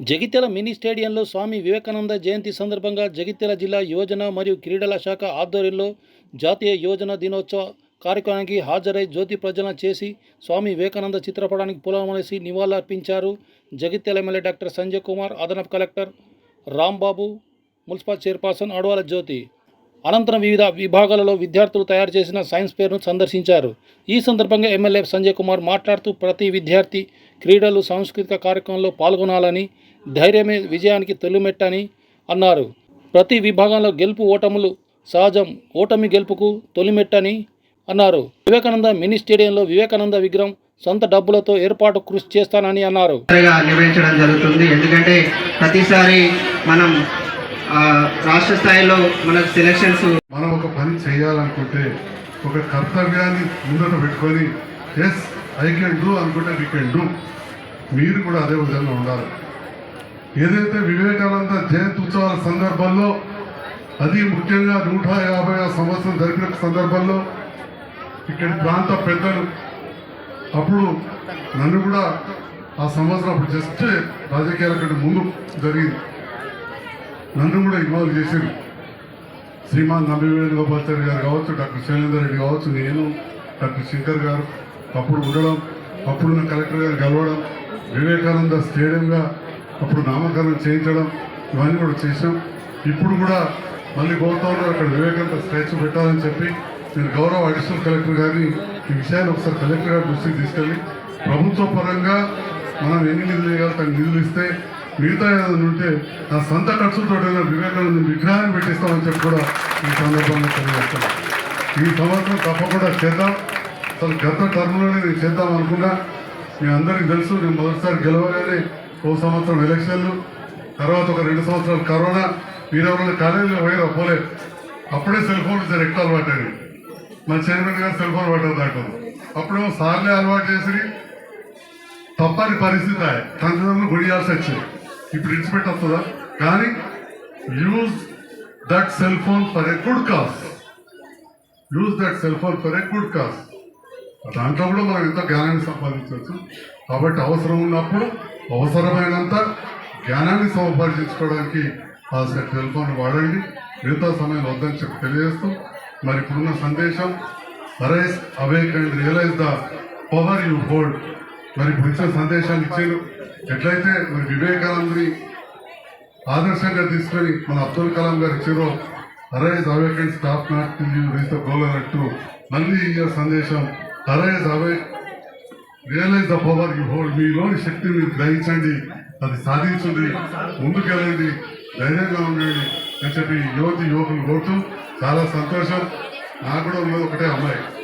Jagtial mini స్టేడియంలో స్వామి వివేకానంద జయంతి సందర్భంగా జగిత్యాల జిల్లా యువజన మరియు క్రీడల శాఖ ఆధ్వర్యంలో జాతీయ యువజన దినోత్సవ కార్యక్రమానికి హాజరై జ్యోతి ప్రజ్వలన చేసి స్వామి వివేకానంద చిత్రపటానికి పూలమాలేసి నివాళులర్పించారు జగిత్యాల ఎమ్మెల్యే డాక్టర్ సంజయ్ కుమార్ అదనపు collector Rambabu municipal chairperson Adavala Jyothi. అనంతరం వివిధ విభాగాలలో విద్యార్థులు తయారు చేసిన సైన్స్ ఫేర్ను సందర్శించారు. ఈ సందర్భంగా ఎమ్మెల్యే సంజయ్ కుమార్ మాట్లాడుతూ ప్రతి విద్యార్థి క్రీడలు సాంస్కృతిక కార్యక్రమంలో పాల్గొనాలని ధైర్యమే విజయానికి తొలిమెట్టని అన్నారు. ప్రతి విభాగంలో గెలుపు ఓటములు సహజం. ఓటమి గెలుపుకు తొలిమెట్టని అన్నారు. వివేకానంద మినీ స్టేడియంలో వివేకానంద విగ్రహం సొంత డబ్బులతో ఏర్పాటు కృషి చేస్తానని అన్నారు. నిర్వహించడం జరుగుతుంది. ఎందుకంటే ప్రతిసారి మనం ఆ, రాష్ట్ర స్థాయిలో మనకు సెలక్షన్స్ మనం ఒక పని చేయాలనుకుంటే ఒక కర్తవ్యాన్ని ముందట పెట్టుకొని ఎస్ ఐ కెన్ డూ అనుకుంటే వీ కెన్ డూ మీరు కూడా అదే విధంగా ఉండాలి. ఏదైతే వివేకానంద జయంతి ఉత్సవాల సందర్భంలో అది ముఖ్యంగా నూట యాభై సంవత్సరం జరిపిన సందర్భంలో ఇక్కడ ప్రాంత పెద్దలు అప్పుడు నన్ను కూడా ఆ సంవత్సరం అప్పుడు జస్ట్ రాజకీయాల కంటే ముందు జరిగింది. నన్ను కూడా ఇన్వాల్వ్ చేశారు శ్రీమాన్ నంబి వేణుగోపాల్చారి గారు కావచ్చు డాక్టర్ శైలేందర్ రెడ్డి కావచ్చు నేను డాక్టర్ శంకర్ గారు అప్పుడు ఉండడం అప్పుడున్న కలెక్టర్ గారు కలవడం వివేకానంద స్టేడియంగా అప్పుడు నామకరణం చేయించడం ఇవన్నీ కూడా చేశాం. ఇప్పుడు కూడా మళ్ళీ గోతాంలో అక్కడ వివేకానంద స్టాచ్యూ పెట్టాలని చెప్పి నేను గౌరవ అడిషనల్ కలెక్టర్ గారిని ఈ విషయాన్ని ఒకసారి కలెక్టర్ గారి దృష్టికి తీసుకెళ్ళి ప్రభుత్వ పరంగా మనం ఎన్ని నిధులు వేయగలుగుతాం నిధులు ఇస్తే మిగతా ఏదైనా ఉంటే నా సొంత ఖర్చులతో వివేకానంద విగ్రహాన్ని పెట్టిస్తామని చెప్పి కూడా ఈ సందర్భంగా తెలియజేస్తాను ఈ సంవత్సరం తప్పకుండా చేద్దాం. అసలు గత టర్మ్లోనే నేను చేద్దాం అనుకున్నా. మీ అందరికీ తెలుసు నేను మొదటిసారి గెలవగానే ఓ సంవత్సరం ఎలక్షన్లు తర్వాత ఒక రెండు సంవత్సరాలు కరోనా మీరెవరైనా కాలేజీలో పోయారో పోలేదు అప్పుడే సెల్ ఫోన్ సార్ ఎక్కువ అలవాటు అండి మా చైర్మన్ గారు సెల్ ఫోన్ పట్టదు దాంట్లో అప్పుడేమో సార్లే అలవాటు చేసి తప్పని పరిస్థితి ఆయ్. తల్లిదండ్రులు గుడియాల్సి వచ్చింది ఇప్పుడు ఇన్స్పెక్ట్ వస్తుందా? కానీ use that cell phone for a good cause use that cell phone for a good cause దాంట్లో కూడా మనం ఎంతో జ్ఞానాన్ని సంపాదించవచ్చు. కాబట్టి అవసరం ఉన్నప్పుడు అవసరమైనంత జ్ఞానాన్ని సంపాదించుకోవడానికి ఆ టెలిఫోన్ వాడండి. మిగతా సమయం వద్దని చెప్పి తెలియజేస్తూ మరి ఇప్పుడున్న సందేశం arise awake and realise the power you hold మరి ఇప్పుడు ఇచ్చిన సందేశాన్ని ఇచ్చారు. ఎట్లయితే మరి వివేకానందని ఆదర్శంగా తీసుకొని మన అబ్దుల్ కలాం గారు ఇచ్చారో arise awake and stop not you reach the goal అన్నట్టు మళ్ళీ ఈ సందేశం arise awake realise the power you hold మీలోని శక్తిని మీరు గ్రహించండి. అది సాధించండి. ముందుకెళ్ళండి. ధైర్యంగా ఉండండి అని చెప్పి యువతి యువకులు కోరుతూ చాలా సంతోషం. నాకు కూడా ఉన్నది ఒకటే అమ్మాయి.